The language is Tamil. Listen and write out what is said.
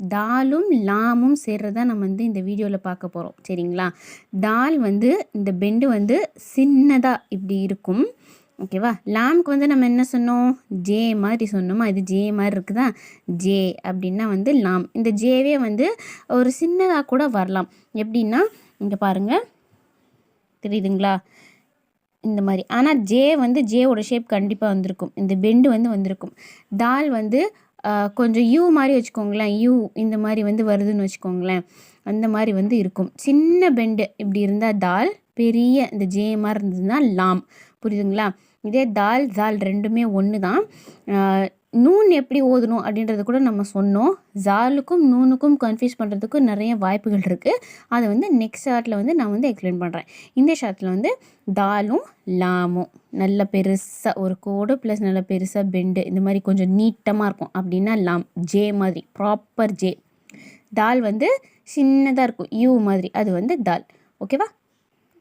தாலும் லாமும் சேர்றதா நம்ம வந்து இந்த வீடியோவில் பார்க்க போகிறோம் சரிங்களா? தால் வந்து இந்த பெண்டு வந்து சின்னதாக இப்படி இருக்கும். ஓகேவா லாம்க்கு வந்து நம்ம என்ன சொன்னோம்? ஜே மாதிரி சொன்னோமா? இது ஜே மாதிரி இருக்குதா? ஜே அப்படின்னா வந்து லாம். இந்த ஜேவே வந்து ஒரு சின்னதாக கூட வரலாம். எப்படின்னா இங்கே பாருங்கள் தெரியுதுங்களா? இந்த மாதிரி. ஆனால் ஜே வந்து ஜேவோட ஷேப் கண்டிப்பாக வந்திருக்கும். இந்த பெண்டு வந்து வந்திருக்கும். தால் வந்து கொஞ்சம் யூ மாதிரி வச்சுக்கோங்களேன். யூ இந்த மாதிரி வந்து வருதுன்னு வச்சுக்கோங்களேன். அந்த மாதிரி வந்து இருக்கும். சின்ன பெண்டு இப்படி இருந்தால் தால் பெரிய இந்த ஜே மாதிரி இருந்ததுன்னா லாம். புரியுதுங்களா? இதே தால் ஜால் ரெண்டுமே ஒன்று தான் நூன் எப்படி ஓதணும் அப்படின்றத கூட நம்ம சொன்னோம். ஜாலுக்கும் நூனுக்கும் கன்ஃபியூஸ் பண்ணுறதுக்கும் நிறைய வாய்ப்புகள் இருக்குது அதை வந்து நெக்ஸ்ட் ஷார்ட்டில் வந்து நான் வந்து எக்ஸ்பிளைன் பண்ணுறேன் இந்த ஷார்ட்டில் வந்து தாலும் லாமும். நல்ல பெருசாக ஒரு கோடு ப்ளஸ் நல்ல பெருசாக பெண்டு இந்த மாதிரி கொஞ்சம் நீட்டமாக இருக்கும். அப்படின்னா லாம் ஜே மாதிரி ப்ராப்பர் ஜே தால் வந்து சின்னதாக இருக்கும். யூ மாதிரி. அது வந்து தால். ஓகேவா